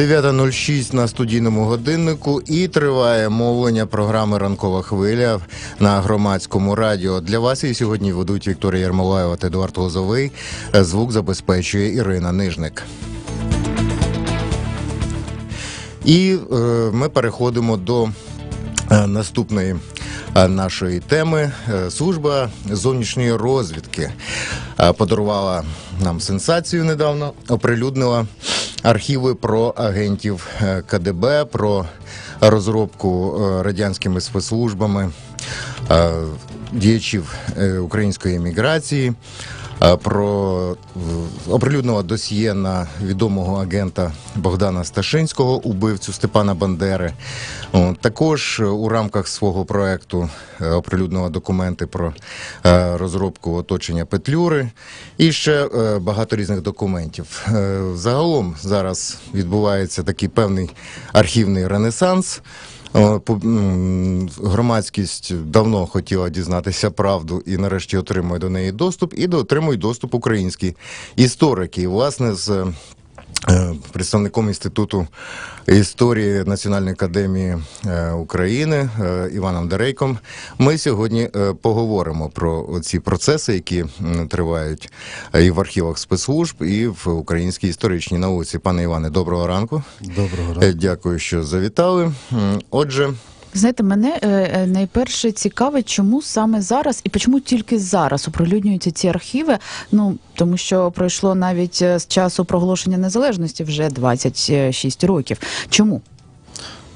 9.06 на студійному годиннику і триває мовлення програми Ранкова хвиля на громадському радіо. Для вас і сьогодні ведуть Вікторія Ярмолаєва та Едуард Лозовий. Звук забезпечує Ірина Нижник. І е, ми переходимо до е, наступної е, нашої теми. Е, Служба зовнішньої розвідки е, подарувала нам сенсацію недавно, оприлюднила архіви про агентів е, КДБ, про розробку е, радянськими спецслужбами е, діячів української еміграції. Е, Про е, оприлюднила досьє на відомого агента Богдана Сташинського, убивцю Степана Бандери. Також е, у рамках свого проекту оприлюднила документи про розробку оточення Петлюри і ще багато різних документів. Загалом зараз відбувається такий певний архівний ренесанс. Громадськість давно хотіла дізнатися правду і нарешті отримує до неї доступ, і отримують доступ українські історики. І, власне, з представником інституту історії Національної академії е, України е, Іваном Дерейком. Ми сьогодні е, поговоримо про ці процеси, які тривають е, і в архівах спецслужб, і в українській історичній науці. Пане Іване, доброго ранку. Доброго Е, ранку. Дякую, що завітали. Отже, Знаєте, мене е, е, найперше цікавить, чому саме зараз і чому тільки зараз оприлюднюються ці архіви. Ну тому що пройшло навіть е, з часу проголошення незалежності вже 26 років. Чому?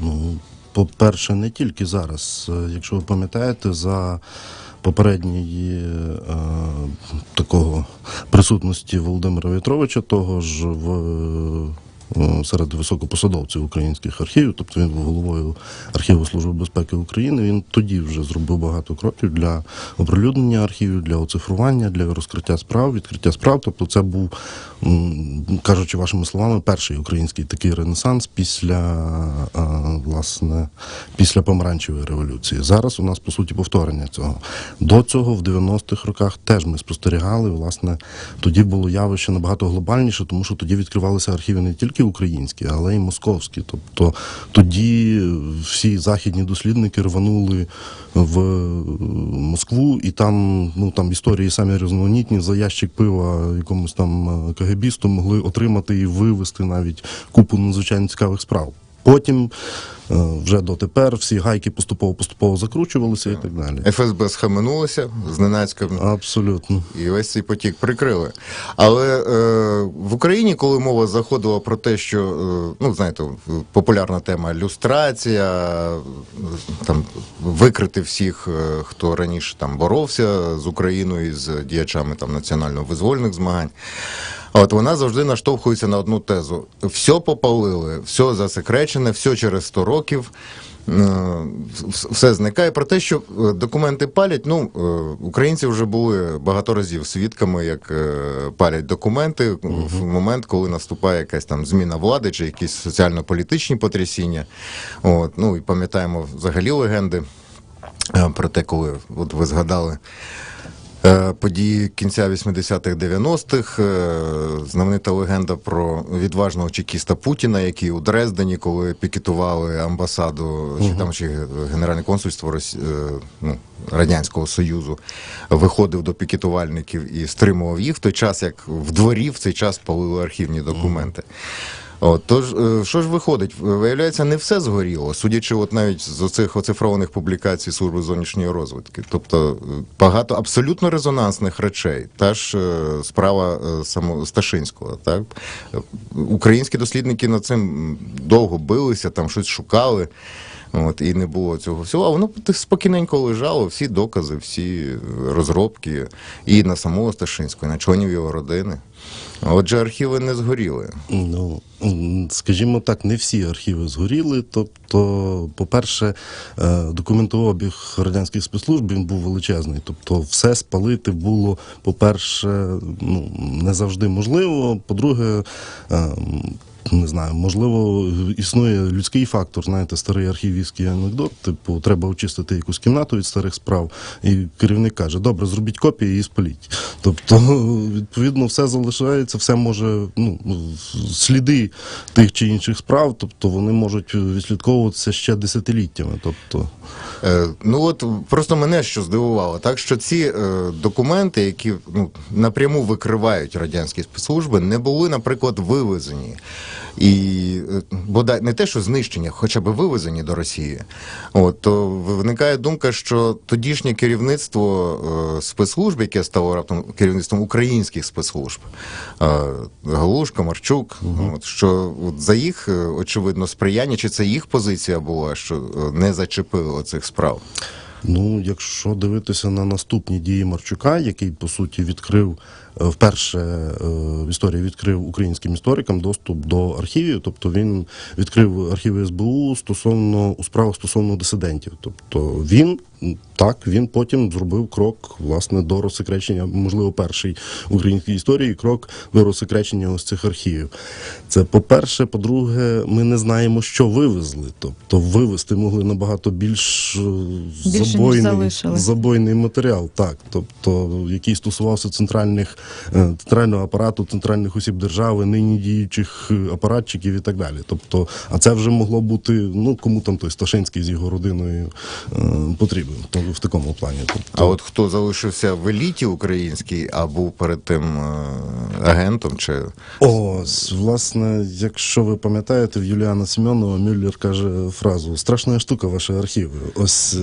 Ну, по-перше, не тільки зараз. Якщо ви пам'ятаєте, за попередньої е, такого присутності Володимира В'ятровича, того ж в. Серед високопосадовців українських архівів, тобто він був головою архіву Служби безпеки України. Він тоді вже зробив багато кроків для оприлюднення архівів, для оцифрування, для розкриття справ, відкриття справ. Тобто, це був, кажучи вашими словами, перший український такий ренесанс після власне після помаранчевої революції. Зараз у нас по суті повторення цього. До цього в 90-х роках теж ми спостерігали. Власне, тоді було явище набагато глобальніше, тому що тоді відкривалися архіви не тільки українські, але й московські. Тобто тоді всі західні дослідники рванули в Москву, і там ну там історії самі різноманітні за ящик пива якомусь там е, КГБісту могли отримати і вивезти навіть купу надзвичайно цікавих справ. Потім е, вже дотепер всі гайки поступово поступово закручувалися і так далі. ФСБ схаменулося зненацька. Абсолютно. І весь цей потік прикрили. Але е, в Україні, коли мова заходила про те, що е, ну знаєте, популярна тема люстрація, там викрити всіх, е, хто раніше там боровся з Україною з діячами там національно-визвольних змагань. От вона завжди наштовхується на одну тезу: все попалили, все засекречене, все через 100 років. е, Все зникає про те, що е, документи палять. Ну е, українці вже були багато разів свідками, як палять документи в момент, коли наступає якась там зміна влади чи якісь соціально-політичні потрясіння. От ну і пам'ятаємо взагалі легенди про те, коли от ви згадали. Е, Події кінця 80-х 90-х, е, знаменита легенда про відважного чекіста Путіна, який у Дрездені, коли пікетували амбасаду чи там чи генеральне консульство Росі... е, ну, Радянського Союзу, виходив до пікетувальників і стримував їх в той час, як в дворі в цей час палили архівні документи. От, тож, е, що ж виходить? Виявляється, не все згоріло, судячи от навіть з оцих оцифрованих публікацій Служби зовнішньої розвитки. Тобто е, багато абсолютно резонансних речей. Та ж е, справа само Сташинського. Так? Українські дослідники над цим довго билися, там щось шукали. От, і не було цього всього. А воно спокійненько лежало, всі докази, всі розробки і на самого Сташинського, і на членів його родини. Отже, архіви не згоріли. Ну, скажімо так, не всі архіви згоріли. Тобто, по-перше, е, документообіг радянських спецслужб він був величезний. Тобто, все спалити було, по-перше, ну, не завжди можливо. По-друге, е, не знаю, можливо, існує людський фактор, знаєте, старий архівістський анекдот. Типу, треба очистити якусь кімнату від старих справ, і керівник каже: добре, зробіть копії і спаліть. Тобто, відповідно, все залишається, все може, ну, сліди тих чи інших справ, тобто вони можуть відслідковуватися ще десятиліттями. Тобто, Ну от просто мене що здивувало, так що ці е, документи, які ну, напряму викривають радянські спецслужби, не були, наприклад, вивезені. І е, бодай не те, що знищення, хоча б вивезені до Росії. От то виникає думка, що тодішнє керівництво е, спецслужб, яке стало раптом керівництвом українських спецслужб, е, Галушка, Марчук, от, що от за їх е, очевидно сприяння, чи це їх позиція була, що е, не зачепили оцих справ. Ну, якщо дивитися на наступні дії Марчука, який по суті відкрив вперше е, в історії відкрив українським історикам доступ до архівів, тобто він відкрив архіви СБУ стосовно у справах стосовно дисидентів. Тобто він так він потім зробив крок власне до розсекречення, можливо, перший в українській історії крок до розсекречення ось цих архівів. Це по-перше, по-друге, ми не знаємо, що вивезли. Тобто вивезти могли набагато більш е, Більше, забойний, забойний матеріал, так, тобто, який стосувався центральних центрального апарату, центральних осіб держави, нині діючих е, апаратчиків і так далі. Тобто, а це вже могло бути, ну кому там той Сташинський з його родиною е, потрібен то в такому плані. Тобто, А от хто залишився в еліті українській, а був перед тим е, агентом, чи Ось, власне, якщо ви пам'ятаєте, в Юліана Семенова Мюллер каже фразу Страшна штука ваші архіви. Ось е,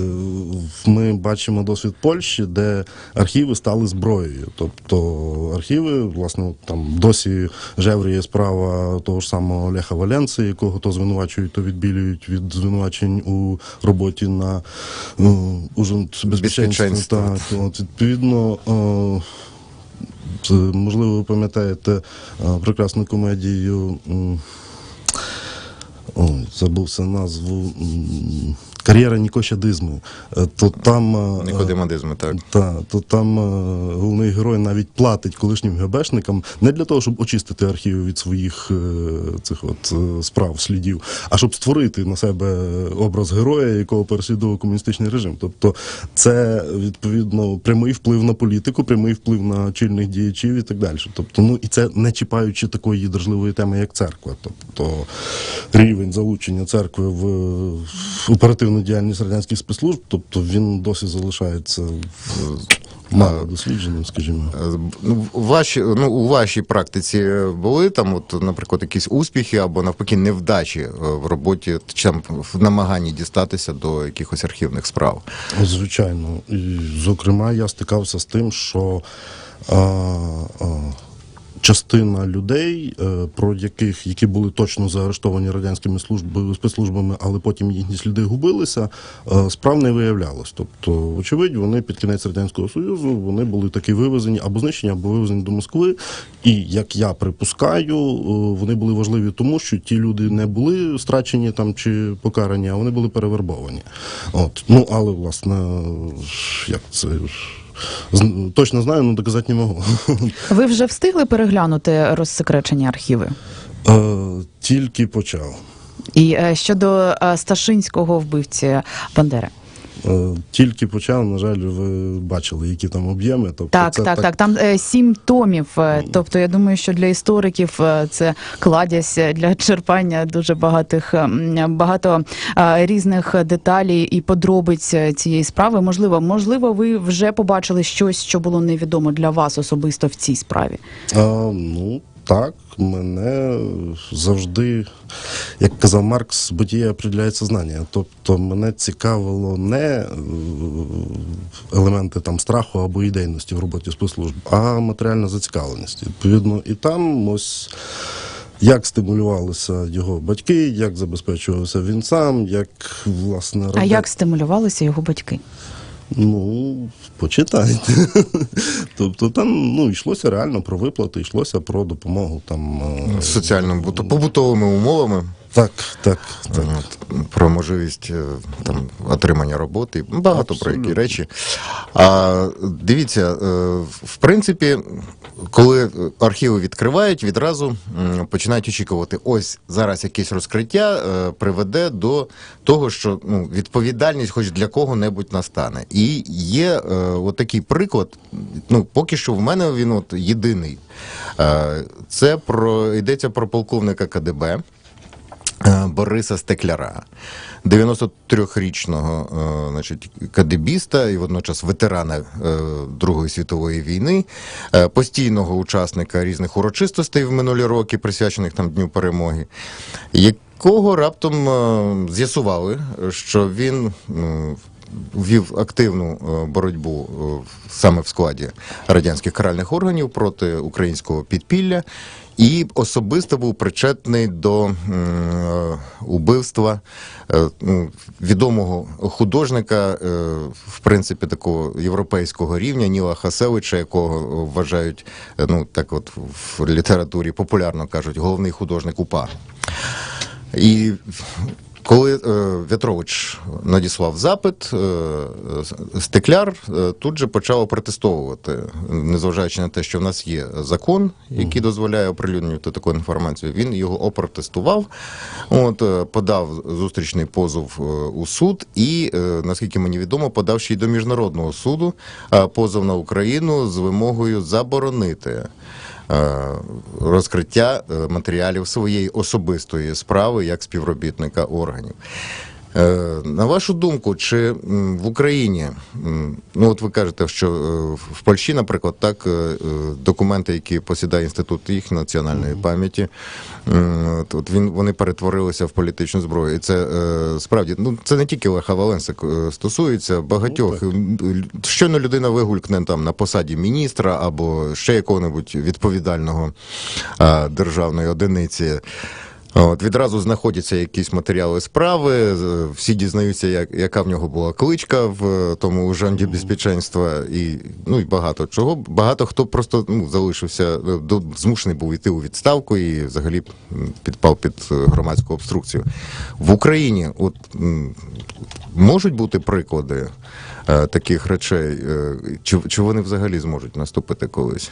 ми бачимо досвід Польщі, де архіви стали зброєю. Тобто архіви, власне, там досі жевріє справа того ж самого Леха Валенци, якого то звинувачують, то відбілюють від звинувачень у роботі на ну, безпеченства. Так, от, відповідно. е, можливо, ви пам'ятаєте прекрасну комедію. Забувся назву. Кар'єра Нікощадизму. Е, То там, е, Нікодимадизми, так. та, то там е, головний герой навіть платить колишнім ГБшникам не для того, щоб очистити архіви від своїх е, цих от е, справ, слідів, а щоб створити на себе образ героя, якого переслідував комуністичний режим. Тобто, це відповідно прямий вплив на політику, прямий вплив на чільних діячів і так далі. Тобто, ну і це не чіпаючи такої дражливої теми, як церква. Тобто рівень залучення церкви в, оперативну діяльність радянських спецслужб, тобто він досі залишається мало дослідженим, скажімо. Е, Ну, ваші, ну, у вашій практиці були там, от, наприклад, якісь успіхи або навпаки невдачі е, в роботі чи там в намаганні дістатися до якихось архівних справ. Звичайно. І, зокрема, я стикався з тим, що а, а, частина людей, е, про яких які були точно заарештовані радянськими службами спецслужбами, але потім їхні сліди губилися, е, справ не виявлялось. Тобто, вочевидь, вони під кінець радянського союзу вони були таки вивезені або знищені, або вивезені до Москви. І як я припускаю, е, вони були важливі тому, що ті люди не були страчені там чи покарані, а вони були перевербовані. От ну але власне як це. Точно знаю, але доказати не можу. Ви вже встигли переглянути розсекречені архіви? Е, Тільки почав. І е, щодо е, Сташинського вбивці Бандери. Е, Тільки почав, на жаль, ви бачили, які там об'єми. Тобто Так, це так, так. Там е, сім томів. е, Тобто, я думаю, що для істориків е, це кладязь е, для черпання дуже багатих е, багато е, різних деталей і подробиць е, цієї справи. Можливо, можливо, ви вже побачили щось, що було невідомо для вас особисто в цій справі. А, ну, так, мене завжди, як казав Маркс, битіє определяється знання. Тобто мене цікавило не е, елементи там страху або ідейності в роботі спецслужб, а матеріальна зацікавленість. Відповідно, і там ось. Як стимулювалися його батьки, як забезпечувався він сам, як власне А як стимулювалися його батьки? Ну, почитайте. тобто там ну, йшлося реально про виплати, йшлося про допомогу там. соціальним З побутовими умовами. Так, так, так. От, про можливість е, там отримання роботи, багато про які речі. А дивіться, е, в принципі, коли архіви відкривають, відразу починають очікувати, ось зараз якесь розкриття е, приведе до того, що ну, відповідальність хоч для кого-небудь настане. І є е, от такий приклад. Ну, поки що в мене він от єдиний. Це про йдеться про полковника КДБ. Е, Бориса Стекляра, 93-річного е, значить, кадебіста і водночас ветерана е, Другої світової війни, постійного учасника різних урочистостей в минулі роки, присвячених там Дню перемоги, якого раптом з'ясували, що він. Вів активну боротьбу саме в складі радянських каральних органів проти українського підпілля і особисто був причетний до е, убивства е, ну, відомого художника, е, в принципі, такого європейського рівня Ніла Хасевича, якого вважають, ну так от в літературі популярно кажуть, головний художник УПА. І коли е, В'ятрович надіслав запит, е, е, Стекляр е, тут же почав протестовувати, незважаючи на те, що в нас є закон, який дозволяє оприлюднювати таку інформацію. Він його опротестував, от, е, подав зустрічний позов у суд і, е, наскільки мені відомо, подав ще й до міжнародного суду позов на Україну з вимогою заборонити розкриття е, матеріалів своєї особистої справи як співробітника органів. Е, На вашу думку, чи в Україні, ну от ви кажете, що е, в Польщі, наприклад, так, е, документи, які посідає інститут їх національної пам'яті, от- він вони перетворилися в політичну зброю. І це справді ну це не тільки Леха Валенса стосується багатьох. М, Щойно людина вигулькне там на посаді міністра або ще якого-небудь відповідального державної одиниці. От, відразу знаходяться якісь матеріали справи, всі дізнаються, як, яка в нього була кличка в е, тому ужанді безпеченства, і, ну, і багато чого. Багато хто просто ну, залишився, е, до, змушений був йти у відставку і взагалі підпав під е, громадську обструкцію. В Україні от, можуть бути приклади е, таких речей, е, чи, чи вони взагалі зможуть наступити колись?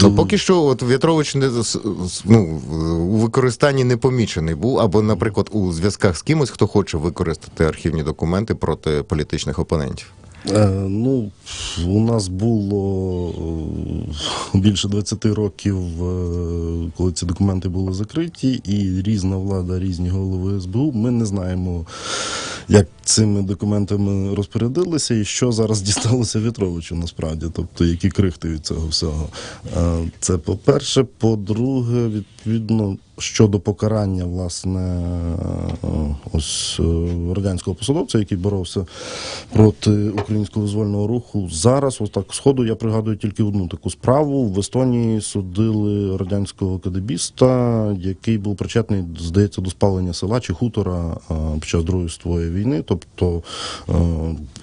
Ну, поки що, от В'ятрович не ну, у використанні не помічений був, або, наприклад, у зв'язках з кимось, хто хоче використати архівні документи проти політичних опонентів. Е, ну, у нас було е, більше 20 років, е, коли ці документи були закриті, і різна влада, різні голови СБУ. Ми не знаємо, як цими документами розпорядилися і що зараз дісталося Вітровичу насправді, тобто які крихти від цього всього. Е, Це по-перше. По-друге, відповідно, щодо покарання, власне, е, ось е, радянського посадовця, який боровся проти українського визвольного руху. Зараз, ось так сходу, я пригадую тільки одну таку справу. В Естонії судили радянського кадебіста, який був причетний, здається, до спалення села чи хутора під час Другої світової війни, тобто е,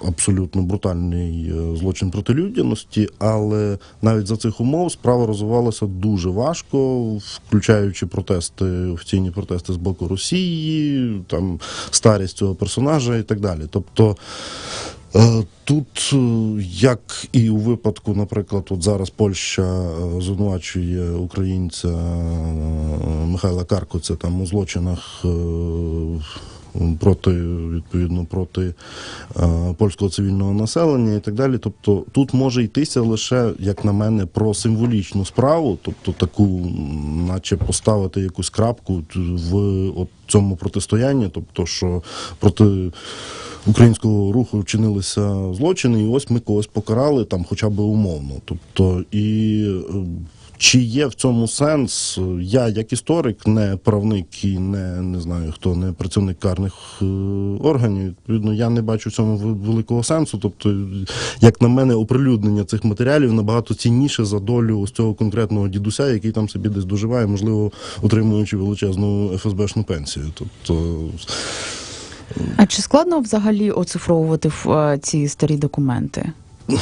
абсолютно брутальний е, злочин проти людяності, але навіть за цих умов справа розвивалася дуже важко, включаючи протести, офіційні протести з боку Росії, там старість цього персонажа і так далі. Тобто. Е, Тут, як і у випадку, наприклад, от зараз Польща звинувачує українця Михайла Каркоця там у злочинах проти відповідно проти е, польського цивільного населення і так далі. Тобто тут може йтися лише, як на мене, про символічну справу, тобто таку, наче поставити якусь крапку в от цьому протистоянні, тобто що проти українського руху вчинилися злочини, і ось ми когось покарали там, хоча б умовно. Тобто, і е, чи є в цьому сенс? Я, як історик, не правник і не, не знаю хто, не працівник карних е, органів. Відповідно, я не бачу в цьому великого сенсу. Тобто, як на мене, оприлюднення цих матеріалів набагато цінніше за долю ось цього конкретного дідуся, який там собі десь доживає, можливо, отримуючи величезну ФСБшну пенсію. Тобто. А чи складно взагалі оцифровувати е, ці старі документи?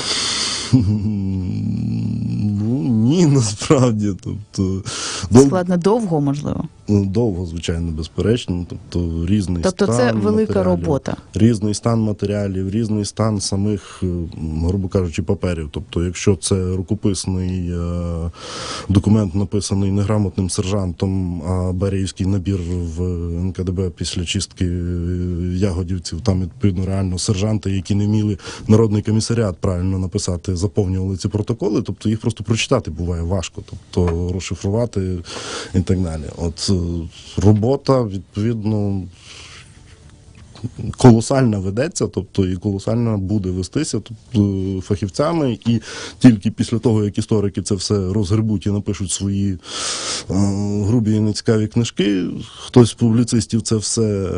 Ні, насправді. Тобто, дов- Складно довго, можливо. Ну, довго, звичайно, безперечно. Тобто різний Тобто стан це велика робота. Різний стан матеріалів, різний стан самих, е, грубо кажучи, паперів. Тобто, якщо це рукописний е, документ, написаний неграмотним сержантом, а Беріївський набір в НКДБ після чистки е, ягодівців, там відповідно реально сержанти, які не вміли народний комісаріат правильно написати, заповнювали ці протоколи, тобто їх просто прочитати буває важко, тобто розшифрувати і так далі. От е, робота, відповідно, колосальна ведеться, тобто і колосальна буде вестися тобто, фахівцями, і тільки після того, як історики це все розгребуть і напишуть свої е, грубі і нецікаві книжки, хтось з публіцистів це все е,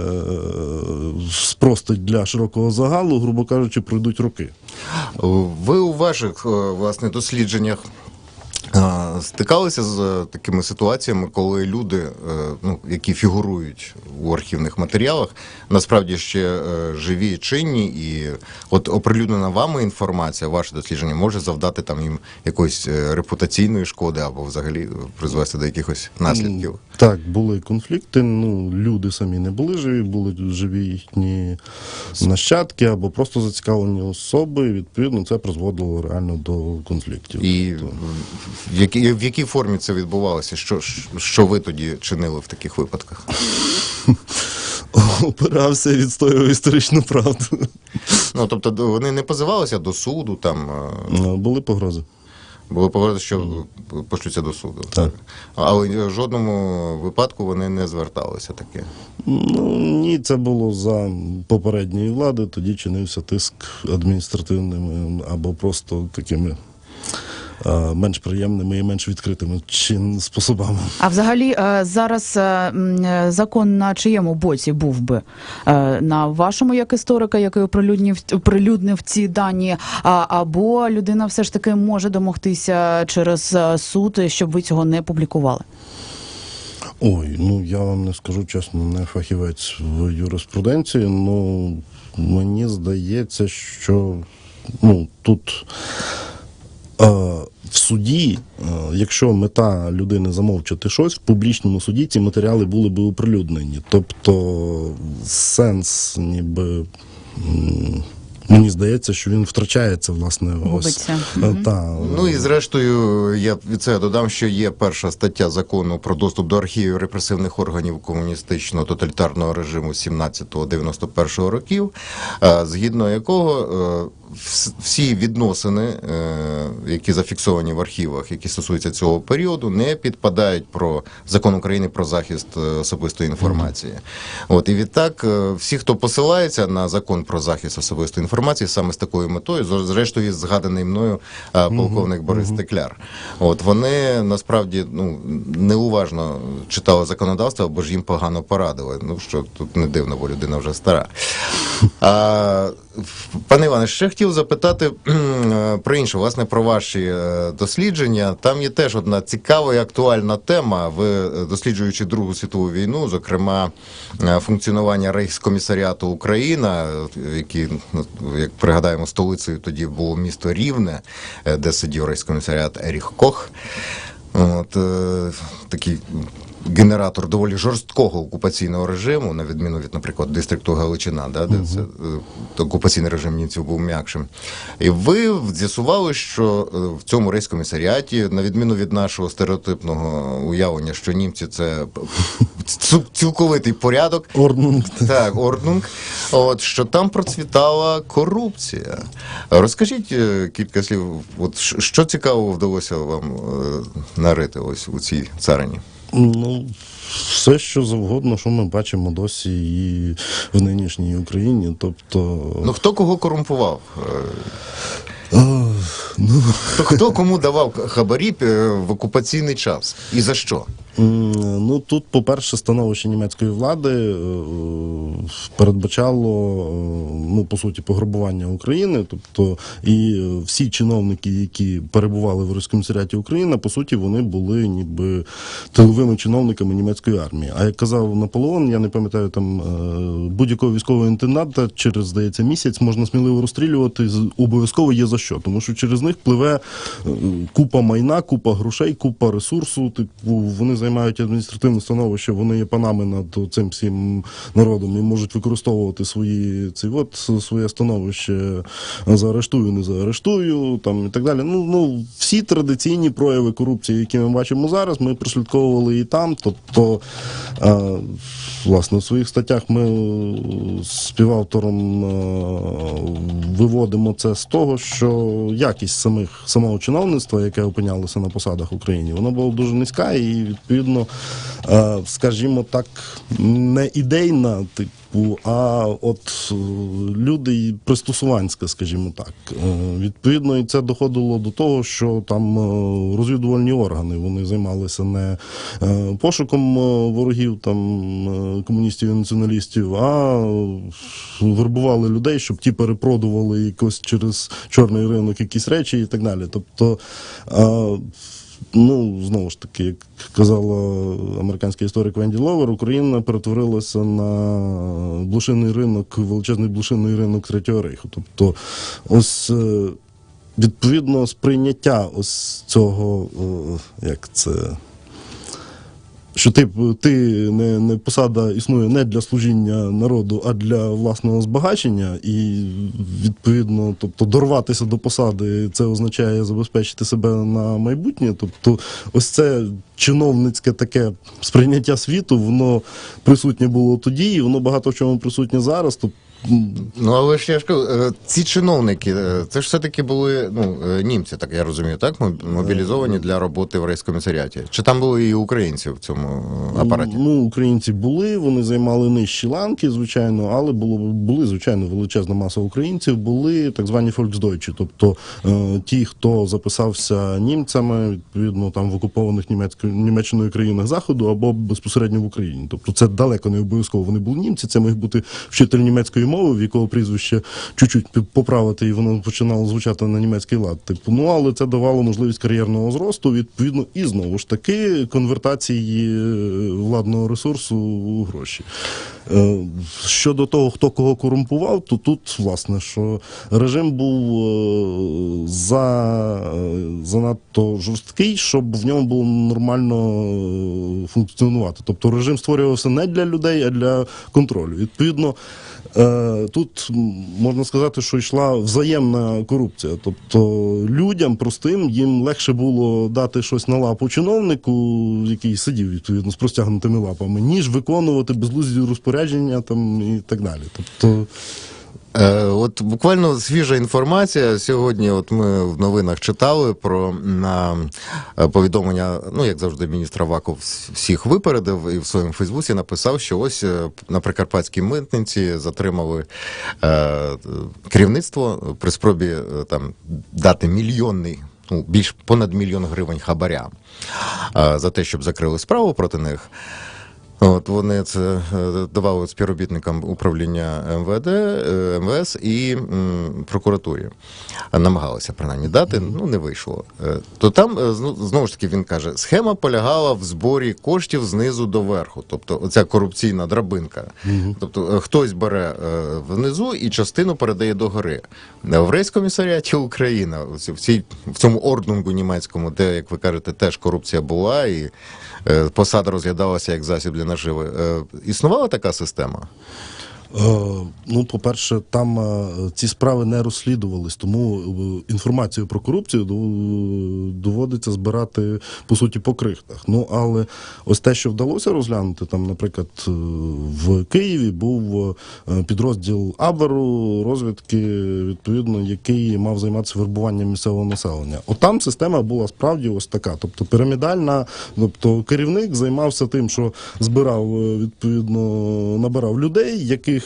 спростить для широкого загалу, грубо кажучи, пройдуть роки. Ви у ваших е, власне дослідженнях е, стикалися з е, такими ситуаціями, коли люди, е, ну, які фігурують у архівних матеріалах, насправді ще е, живі і чинні, і от оприлюднена вами інформація, ваше дослідження може завдати там їм якоїсь репутаційної шкоди або взагалі призвести до якихось наслідків. Так, були конфлікти. Ну, люди самі не були живі, були живі їхні нащадки або просто зацікавлені особи. І, відповідно, це призводило реально до конфліктів. І Тобто, в якій, в якій формі це відбувалося? Що, що ви тоді чинили в таких випадках? опирався і відстоював історичну правду. Ну тобто вони не позивалися до суду, там е, Ну, Були погрози. що пошлються до суду. Так. Але в жодному випадку вони не зверталися таке. Ну ні, це було за попередньої влади. Тоді чинився тиск адміністративними або просто такими е, менш приємними і менш відкритими чин способами. А взагалі е, зараз е, е, закон на чиєму боці був би Е, на вашому як історика, який оприлюднив оприлюднив ці дані, або людина все ж таки може домогтися через е, суд, щоб ви цього не публікували. Ой, ну я вам не скажу чесно, не фахівець в юриспруденції. Ну мені здається, що ну тут. Е, в суді, е, якщо мета людини замовчати щось, в публічному суді ці матеріали були би оприлюднені. Тобто сенс, ніби. Мені здається, що він втрачається, власне, ось. Е, Та, Ну і зрештою, я від це додам, що є перша стаття закону про доступ до архівів репресивних органів комуністичного тоталітарного режиму 17-91 років, е, згідно якого е, всі відносини, які зафіксовані в архівах, які стосуються цього періоду, не підпадають про закон України про захист особистої інформації. От і відтак, всі, хто посилається на закон про захист особистої інформації, саме з такою метою, зрештою, згаданий мною е, полковник Борис Текляр. От вони насправді ну неуважно читали законодавство, або ж їм погано порадили. Ну що тут не дивно, бо людина вже стара. А, пане Іване, ще хотів запитати е, про інше, власне, про ваші е, дослідження. Там є теж одна цікава і актуальна тема. Ви е, досліджуючи Другу світову війну, зокрема функціонування Рейхскомісаріату Україна, який, ну, як пригадаємо, столицею тоді було місто Рівне, де сидів Рейхскомісаріат Еріх Кох. От, такий генератор доволі жорсткого окупаційного режиму, на відміну від, наприклад, дистрикту Галичина, да, де це, е, окупаційний режим німців був м'якшим. І ви з'ясували, що е, в цьому рейскомісаріаті, на відміну від нашого стереотипного уявлення, що німці це цілковитий порядок. Орднунг. Так, Орднунг. От що там процвітала корупція. Розкажіть е, кілька слів. От що цікавого вдалося вам нарити ось у цій царині? Ну, все, що завгодно, що ми бачимо досі і в нинішній Україні. Тобто, Ну хто кого корумпував? Е, ну, Хто, хто кому давав хабарі е, в окупаційний час? І за що? Ну тут, по-перше, становище німецької влади е, передбачало е, ну по суті пограбування України. Тобто, і е, всі чиновники, які перебували в Російськомісаріаті України, по суті, вони були ніби тиловими чиновниками німецької армії. А як казав Наполеон, я не пам'ятаю там будь-якого військового інтенданта через здається місяць можна сміливо розстрілювати. Обов'язково є за що, тому що через них пливе купа майна, купа грошей, купа ресурсу. Типу, вони займають адміністративне становище, вони є панами над цим всім народом і можуть використовувати свої ці от своє становище. Заарештую, не заарештую, там і так далі. Ну ну всі традиційні прояви корупції, які ми бачимо зараз, ми прослідковували і там. Тобто, е, власне, в своїх статтях ми співавтором е, виводимо це з того, що якість самих самого чиновництва, яке опинялося на посадах в Україні, вона була дуже низька і відповідно, е, скажімо так, не ідейна, типу, а от е, люди пристосуванська, скажімо так. Е, Відповідно, і це доходило до того, що там розвідувальні органи вони займалися не пошуком ворогів там комуністів і націоналістів, а вербували людей, щоб ті перепродували якось через чорний ринок якісь речі і так далі. Тобто. Е, Ну, знову ж таки, як казала американський історик Венді Ловер, Україна перетворилася на блошиний ринок, величезний блошиний ринок Третього рейху. Тобто, ось е, відповідно сприйняття ось цього, е, як це. Що ти, ти не, не посада існує не для служіння народу, а для власного збагачення, і відповідно, тобто дорватися до посади, це означає забезпечити себе на майбутнє. Тобто, ось це чиновницьке таке сприйняття світу, воно присутнє було тоді, і воно багато в чому присутнє зараз. Тобто, Ну, але ж я ж кажу, е, ці чиновники, е, це ж все-таки були ну, е, німці, так я розумію, так? Моб- Мобілізовані для роботи в рейскомісаріаті. Чи там були і українці в цьому апараті? Ну, українці були, вони займали нижчі ланки, звичайно, але було були, звичайно, величезна маса українців, були так звані фольксдойчі, тобто ті, хто записався німцями, відповідно, там в окупованих німецькою Німеччиною країнах Заходу або безпосередньо в Україні. Тобто це далеко не обов'язково вони були німці, це міг бути вчитель німецької мови, в якого прізвище чуть-чуть поправити, і воно починало звучати на німецький лад. Типу, ну але це давало можливість кар'єрного зросту, відповідно, і знову ж таки конвертації е, владного ресурсу у гроші. Е, Щодо того, хто кого корумпував, то тут, власне, що режим був е, за, занадто жорсткий, щоб в ньому було нормально функціонувати. Тобто режим створювався не для людей, а для контролю. Відповідно, тут можна сказати, що йшла взаємна корупція. Тобто людям простим їм легше було дати щось на лапу чиновнику, який сидів відповідно з простягнутими лапами, ніж виконувати безлузді розпорядження там і так далі. Тобто. Е, От буквально свіжа інформація. Сьогодні, от ми в новинах читали про на е, повідомлення, ну як завжди, міністр Аваков вс- всіх випередив і в своєму Фейсбуці написав, що ось е, на Прикарпатській митниці затримали е, керівництво при спробі там дати мільйонний. Ну, більш понад мільйон гривень хабаря за те, щоб закрили справу проти них. От вони це е, давали співробітникам управління МВД, е, МВС і прокуратурі. Намагалися принаймні дати, ну не вийшло. Е, То там знову ж таки він каже, схема полягала в зборі коштів знизу до верху, тобто оця корупційна драбинка. Тобто хтось бере внизу і частину передає до гори. В рейскомісаріаті Україна в цій в цьому орднунгу німецькому, де, як ви кажете, теж корупція була і посада розглядалася як засіб для наживи. Е, Існувала така система? Е, Ну, по-перше, там е, ці справи не розслідувались, тому е, інформацію про корупцію доводиться збирати по суті по крихтах. Ну але ось те, що вдалося розглянути, там, наприклад, в Києві був підрозділ Абверу розвідки, відповідно, який мав займатися вербуванням місцевого населення. От там система була справді ось така, тобто пірамідальна, тобто керівник займався тим, що збирав відповідно, набирав людей, яких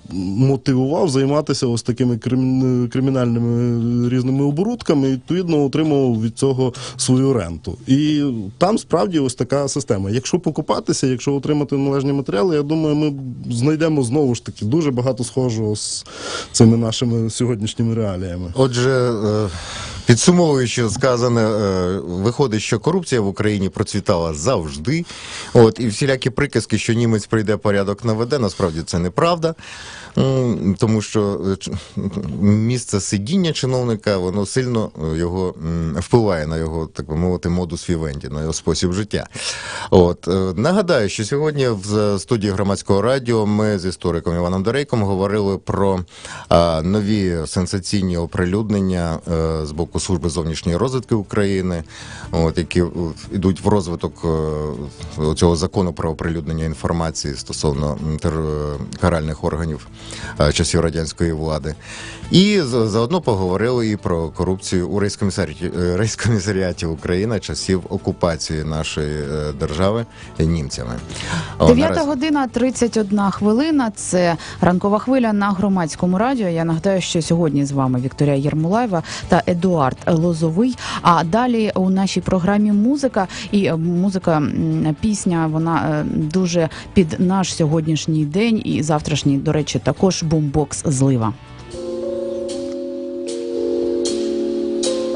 мотивував займатися ось такими кримінальними різними оборудками, і відповідно отримував від цього свою ренту. І там справді ось така система. Якщо покупатися, якщо отримати належні матеріали, я думаю, ми знайдемо знову ж таки дуже багато схожого з цими нашими сьогоднішніми реаліями. Отже, е, підсумовуючи сказане, е, виходить, що корупція в Україні процвітала завжди. От, і всілякі приказки, що німець прийде порядок наведе, насправді це неправда. М, Тому що е, місце сидіння чиновника воно сильно е, його впливає на його, так би мовити, модус вівенді, на його спосіб життя. От е, нагадаю, що сьогодні в студії громадського радіо ми з істориком Іваном Дорейком говорили про нові сенсаційні оприлюднення з боку служби зовнішньої розвідки України, от які йдуть в розвиток цього закону про оприлюднення інформації стосовно каральних органів часів радянської влади. І заодно поговорили і про корупцію у рейскомісаріаті, е, рейскомісаріаті України часів окупації нашої е, держави німцями. О, 9 наразі- година 31 хвилина. Це ранкова хвиля на громадському радіо. Я нагадаю, що сьогодні з вами Вікторія Єрмолаєва та Едуард Лозовий. А далі у нашій програмі музика і е, музика пісня. Вона е, дуже під наш сьогоднішній день і завтрашній, до речі, також бумбокс злива.